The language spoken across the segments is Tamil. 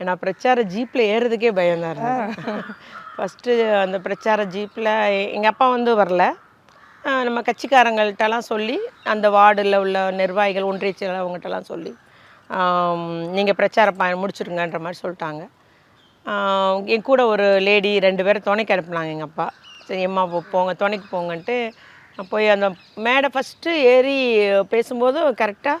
ஏன்னா பிரச்சார ஜீப்பில் ஏறுறதுக்கே பயம் தான் ஃபஸ்ட்டு அந்த பிரச்சார ஜீப்பில் எங்கள் அப்பா வந்து வரல. நம்ம கட்சிக்காரங்கள்ட்டலாம் சொல்லி அந்த வார்டில் உள்ள நிர்வாகிகள் ஒன்றிய செயலர் அவங்ககிட்டலாம் சொல்லி நீங்கள் பிரச்சாரம் ப முடிச்சிருங்கன்ற மாதிரி சொல்லிட்டாங்க. என் கூட ஒரு லேடி ரெண்டு பேரும் துணைக்கு அனுப்புனாங்க எங்கள் அப்பா. சரி அம்மா போ- போங்க துணைக்கு போங்கன்ட்டு போய் அந்த மேடை ஃபஸ்ட்டு ஏறி பேசும்போது கரெக்டாக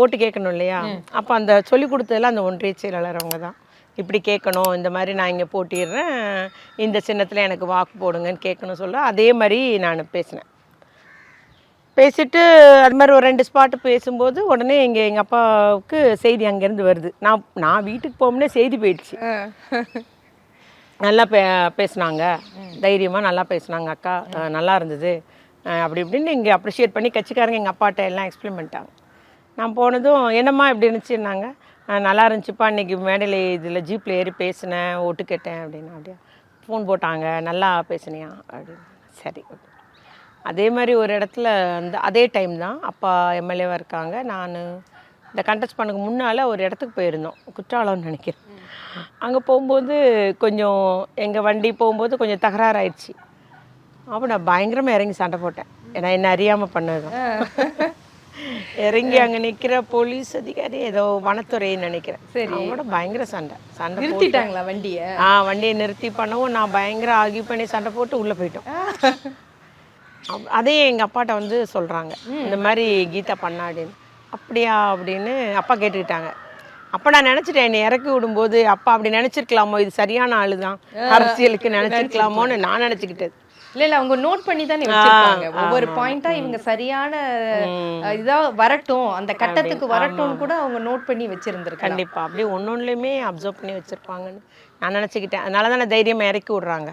ஓட்டு கேட்கணும் இல்லையா? அப்போ அந்த சொல்லி கொடுத்ததெல்லாம் அந்த ஒன்றிய செயலாளர் அவங்க தான். இப்படி கேட்கணும் இந்த மாதிரி நான் இங்கே போட்டிடுறேன் இந்த சின்னத்தில் எனக்கு வாக்கு போடுங்கன்னு கேட்கணும் சொல்ல அதே மாதிரி நான் பேசினேன். பேசிட்டு அது மாதிரி ஒரு ரெண்டு ஸ்பாட்டு பேசும்போது உடனே இங்கே எங்கள் அப்பாவுக்கு செய்தி அங்கேருந்து வருது. நான் நான் வீட்டுக்கு போகும்போதே செய்தி போயிடுச்சு. நல்லா பே பேசுனாங்க. தைரியமாக நல்லா பேசுனாங்க அக்கா. நல்லா இருந்தது. அப்படி இப்படின்னு இங்கே அப்ரிஷியேட் பண்ணி கட்சிக்காரங்க எங்கள் அப்பாட்ட எல்லாம் எக்ஸ்பிளைன் பண்ணிட்டாங்க. நான் போனதும் என்னம்மா இப்படி இருந்துச்சுன்னாங்க? நல்லா இருந்துச்சுப்பா. இன்றைக்கி மேடையில் இதில் ஜீப்பில் ஏறி பேசினேன் ஓட்டு கேட்டேன் அப்படின்னு அப்படியா ஃபோன் போட்டாங்க. நல்லா பேசினியா? அப்படின்னு. சரி அதே மாதிரி ஒரு இடத்துல அந்த அதே டைம் தான் அப்பா எம்எல்ஏவாக இருக்காங்க. நான் இந்த கண்டெஸ்ட் பண்ணக்கு முன்னால் ஒரு இடத்துக்கு போயிருந்தோம். குற்றாலம்னு நினைக்கிறேன். அங்கே போகும்போது கொஞ்சம் எங்கள் வண்டி போகும்போது கொஞ்சம் தகராறு ஆயிடுச்சு அப்போ நான் பயங்கரமாக இறங்கி சண்டை போட்டேன். ஏன்னா என்ன அறியாமல் பண்ணது இறங்கி அங்கே நிற்கிற போலீஸ் அதிகாரி ஏதோ வனத்துறைன்னு நினைக்கிறேன். சரி. அவங்களோட பயங்கர சண்டை. சண்டை நிறுத்திட்டாங்களா வண்டிய? ஆ வண்டியை நிறுத்தி பண்ணவும் நான் பயங்கர ஆகி பண்ணி சண்டை போட்டு உள்ளே போயிட்டோம். அப்- அதே எங்கள் அப்பாட்ட வந்து சொல்கிறாங்க இந்த மாதிரி கீதா பண்ணா அப்படின்னு. அப்படியா அப்படின்னு அப்பா கேட்டுக்கிட்டாங்க. அப்போ நான் நினச்சிட்டேன் என்னை இறக்கி விடும்போது அப்பா அப்படி நினச்சிருக்கலாமோ? இது சரியான ஆளு தான் அரசியலுக்கு நினச்சிருக்கலாமோன்னு நான் நினச்சிக்கிட்டது. இல்ல இல்ல அவங்க நோட் பண்ணி தானே வச்சிருப்பாங்க. ஒவ்வொரு பாயிண்டா இவங்க சரியான இதா வரட்டும். அந்த கட்டத்துக்கு வரட்டும்னு கூட அவங்க நோட் பண்ணி வச்சிருந்திருக்காங்க கண்டிப்பாக அப்படியே ஒன்று ஒன்றுலையுமே அப்சர்வ் பண்ணி வச்சுருப்பாங்கன்னு நான் நினச்சிக்கிட்டேன். அதனால தான் நான் தைரியமாக இறக்கி விட்றாங்க.